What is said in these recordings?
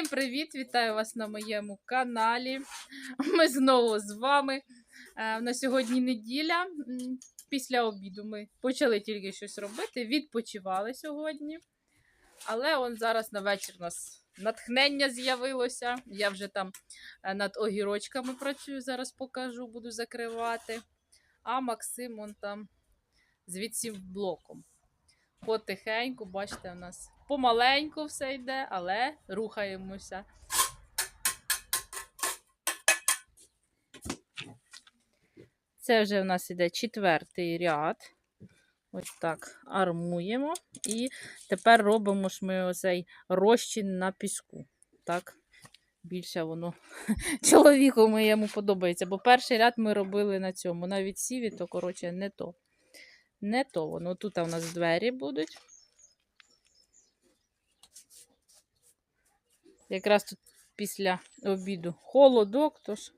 Всім привіт! Вітаю вас на моєму каналі. Ми знову з вами. Е, На сьогодні неділя. Після обіду ми почали тільки щось робити, відпочивали сьогодні. Але он зараз на вечір у нас натхнення з'явилося. Я вже там е, над огірочками працюю, зараз покажу, буду закривати. А Максим он там звідси блоком. Потихеньку, бачите, у нас помаленьку все йде, але рухаємося. Це вже в нас іде четвертий ряд. Ось так армуємо. І тепер робимо ж ми оцей розчин на піску. Так, більше воно чоловіку моєму подобається. Бо перший ряд ми робили на цьому. На відсіві, то, коротше, не то. Не то воно. Тут у нас двері будуть. Якраз тут після обіду холодок, тож.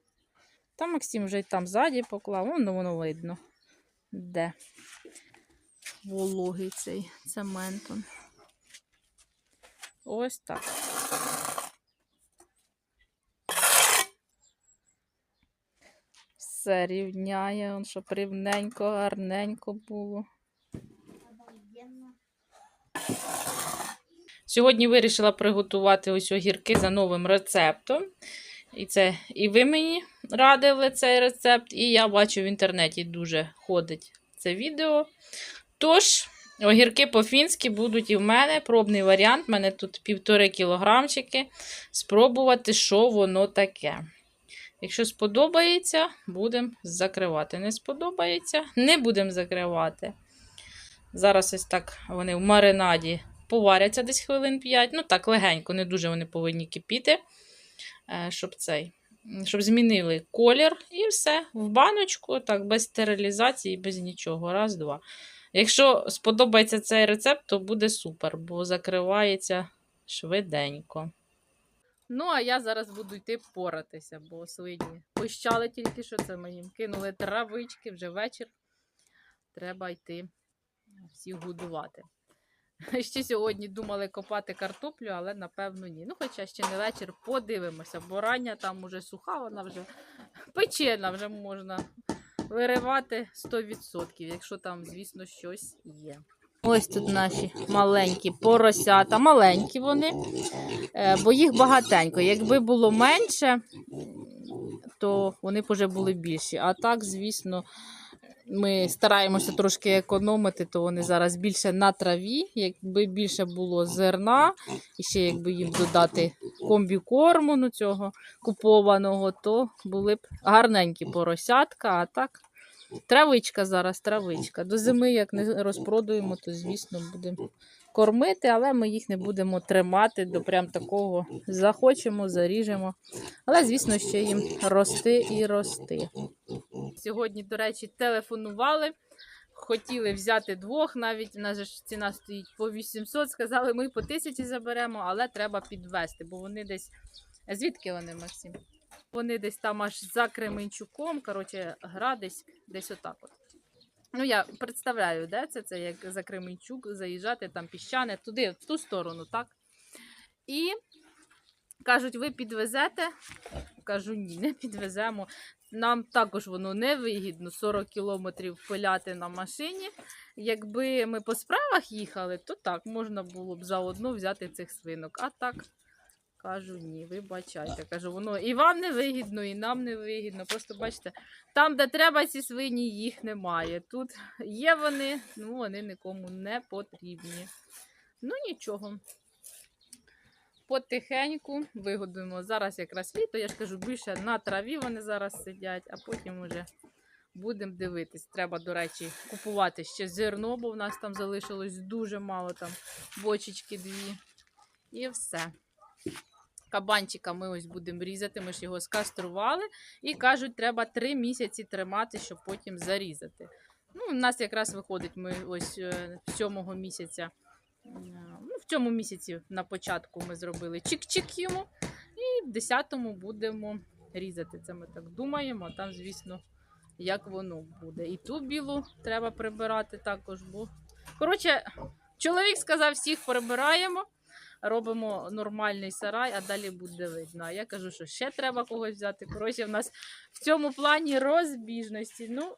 Там Максим вже й там ззаді поклав, воно воно видно. Де вологий цей цемент. он. Ось так. Все рівняє, он, щоб рівненько, гарненько було. Сьогодні вирішила приготувати ось огірки за новим рецептом. І це і ви мені радили цей рецепт, і я бачу в інтернеті дуже ходить це відео. Тож, огірки по-фінськи будуть і в мене пробний варіант. У мене тут півтори кілограмчики. Спробувати, що воно таке. Якщо сподобається, будемо закривати. Не сподобається, не будемо закривати. Зараз ось так вони в маринаді поваряться десь хвилин 5. Ну так, легенько, не дуже вони повинні кипіти, е, щоб цей, щоб змінили колір і все. В баночку, так, без стерилізації, без нічого. Раз, два. Якщо сподобається цей рецепт, то буде супер, бо закривається швиденько. Ну, а я зараз буду йти поратися, бо свині пищали тільки що це їм кинули травички, вже вечір. Треба йти всіх годувати. Ще сьогодні думали копати картоплю, але напевно ні. Ну, хоча ще не вечір, подивимося, бо рання там уже суха, вона вже печена, вже можна виривати 100%, якщо там, звісно, щось є. Ось тут наші маленькі поросята, маленькі вони, е, бо їх багатенько. Якби було менше, то вони б вже були більші. А так, звісно, ми стараємося трошки економити, то вони зараз більше на траві. Якби більше було зерна, і ще якби їм додати комбікорму ну, цього купованого, то були б гарненькі поросятка. А так, травичка зараз, травичка. До зими, як не розпродуємо, то, звісно, будемо кормити, але ми їх не будемо тримати до прям такого захочемо, заріжемо. Але, звісно, ще їм рости і рости. Сьогодні, до речі, телефонували. Хотіли взяти двох, навіть у нас же ціна стоїть по 800. Сказали, ми по тисячі заберемо, але треба підвести, бо вони десь. Звідки вони, Максим? Вони десь там аж за Кременчуком. Коротше, гра десь, десь отак. От. Ну, я представляю, де це? Це як за Кременчук заїжджати, там піщане, туди, в ту сторону, так? І кажуть, ви підвезете? Кажу, ні, не підвеземо. Нам також воно не вигідно 40 кілометрів пиляти на машині. Якби ми по справах їхали, то так, можна було б заодно взяти цих свинок. А так, кажу, ні, вибачайте. Кажу, воно і вам не вигідно, і нам не вигідно. Просто бачите, там, де треба ці свині, їх немає. Тут є вони, ну вони нікому не потрібні. Ну нічого. Потихеньку вигодуємо. Зараз якраз літо, я ж кажу, більше на траві вони зараз сидять, а потім вже будемо дивитись. Треба, до речі, купувати ще зерно, бо в нас там залишилось дуже мало, там бочечки дві. І все. Кабанчика ми ось будемо різати, ми ж його скастрували. І кажуть, треба три місяці тримати, щоб потім зарізати. Ну, У нас якраз виходить, ми ось е, сьомого місяця. е, Ну, в цьому місяці на початку ми зробили чик-чик йому. І в 10-му будемо різати. Це ми так думаємо. А там, звісно, як воно буде. І ту білу треба прибирати також. бо... Коротше, чоловік сказав, всіх прибираємо. Робимо нормальний сарай, а далі буде видно. А я кажу, що ще треба когось взяти. Коротше, в нас в цьому плані розбіжності. Ну,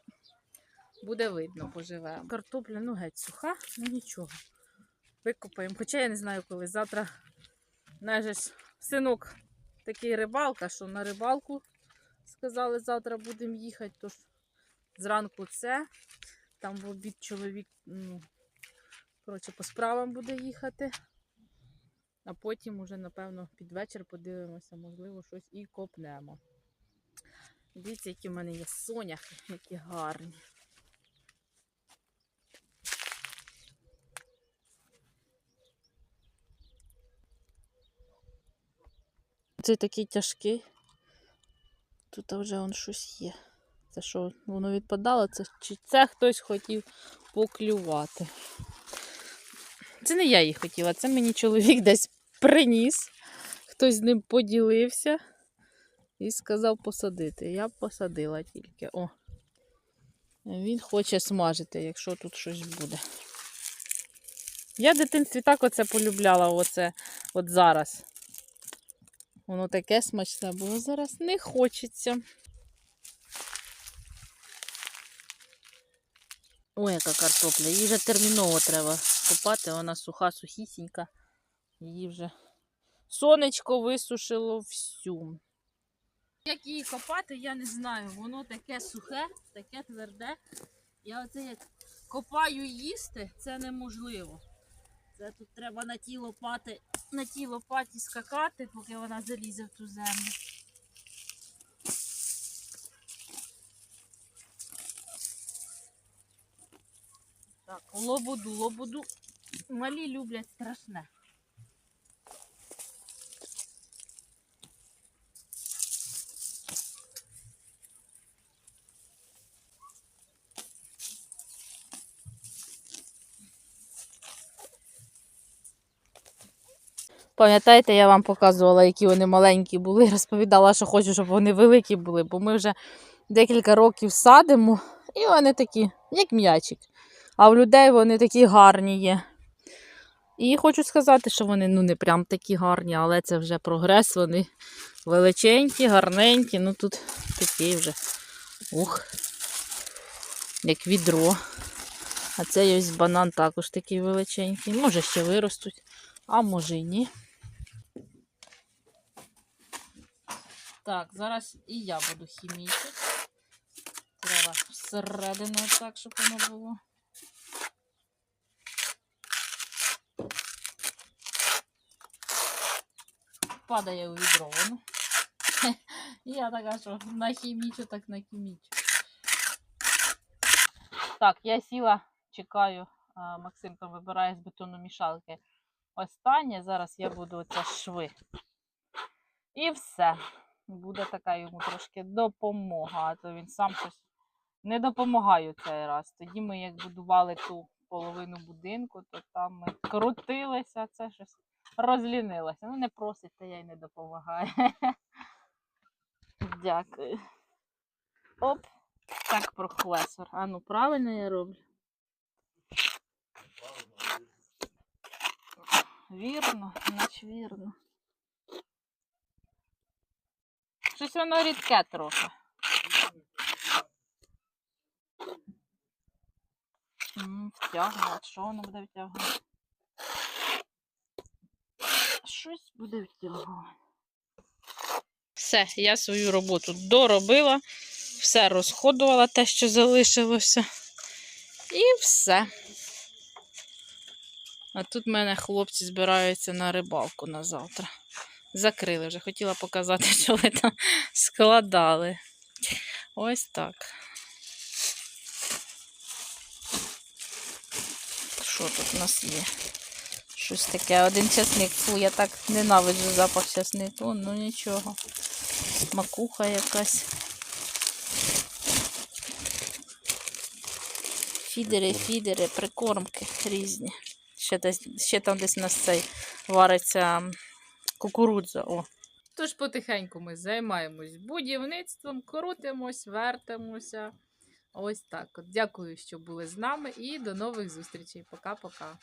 буде видно, поживемо. Картопля, ну геть суха, ну нічого. Викопаємо. Хоча я не знаю, коли завтра ж синок такий рибалка, що на рибалку сказали, завтра будемо їхати. Тож зранку це. Там в обід чоловік, ну, коротше, по справам буде їхати. А потім уже, напевно, під вечір подивимося, можливо, щось і копнемо. Дивіться, які в мене є соняхи, які гарні. Цей такий тяжкий. Тут вже он щось є. Це що, воно відпадало? Це, чи це хтось хотів поклювати? Це не я її хотіла, це мені чоловік десь приніс. Хтось з ним поділився і сказав посадити. Я посадила тільки. О. Він хоче смажити, якщо тут щось буде. Я в дитинстві так оце полюбляла, оце от зараз. Воно таке смачне було, зараз не хочеться. Ой, яка картопля. Її вже терміново треба копати, вона суха, сухісінька. Її вже сонечко висушило всю. Як її копати, я не знаю. Воно таке сухе, таке тверде. Я оце як копаю їсти, це неможливо. Це тут треба на ті лопати, на тій лопаті скакати, поки вона залізе в ту землю. Так, лободу, лободу. Малі люблять страшне. Пам'ятаєте, я вам показувала, які вони маленькі були, розповідала, що хочу, щоб вони великі були, бо ми вже декілька років садимо, і вони такі, як м'ячик. А в людей вони такі гарні є. І хочу сказати, що вони ну, не прям такі гарні, але це вже прогрес. Вони величенькі, гарненькі. Ну тут такі вже. Ух, як відро. А цей ось банан також такий величенький. Може ще виростуть, а може й ні. Так, зараз і я буду хімічити. Треба всередину так, щоб воно було. Падає у відро воно. Я така, що нахімічу, так нахімічу. Так, я сіла, чекаю. Максим там вибирає з бетономішалки останнє. Зараз я буду оце шви. І все. Буде така йому трошки допомога, а то він сам щось не допомагає цей раз. Тоді ми як будували ту половину будинку, то там ми крутилися, а це щось розлінилося. Ну, не просить, та я й не допомагаю. Дякую. Оп, так, професор. А ну правильно я роблю? Вірно, наче вірно. Щось воно рідке трохи. М, Втягнує. Що воно буде втягувати? Щось буде втягувати. Все, я свою роботу доробила, все розходувала те, що залишилося. І все. А тут в мене хлопці збираються на рибалку на завтра. Закрили вже. Хотіла показати, що ви там складали. Ось так. Що тут у нас є? Щось таке, один часник. Фу, я так ненавиджу запах часнику. Ну нічого. Макуха якась. Фідери, фідери, прикормки різні. Ще, десь, ще там десь у нас цей вариться кукурудза. О. Тож потихеньку ми займаємось будівництвом, крутимось, вертимося. Ось так. От. Дякую, що були з нами, і до нових зустрічей. Пока-пока.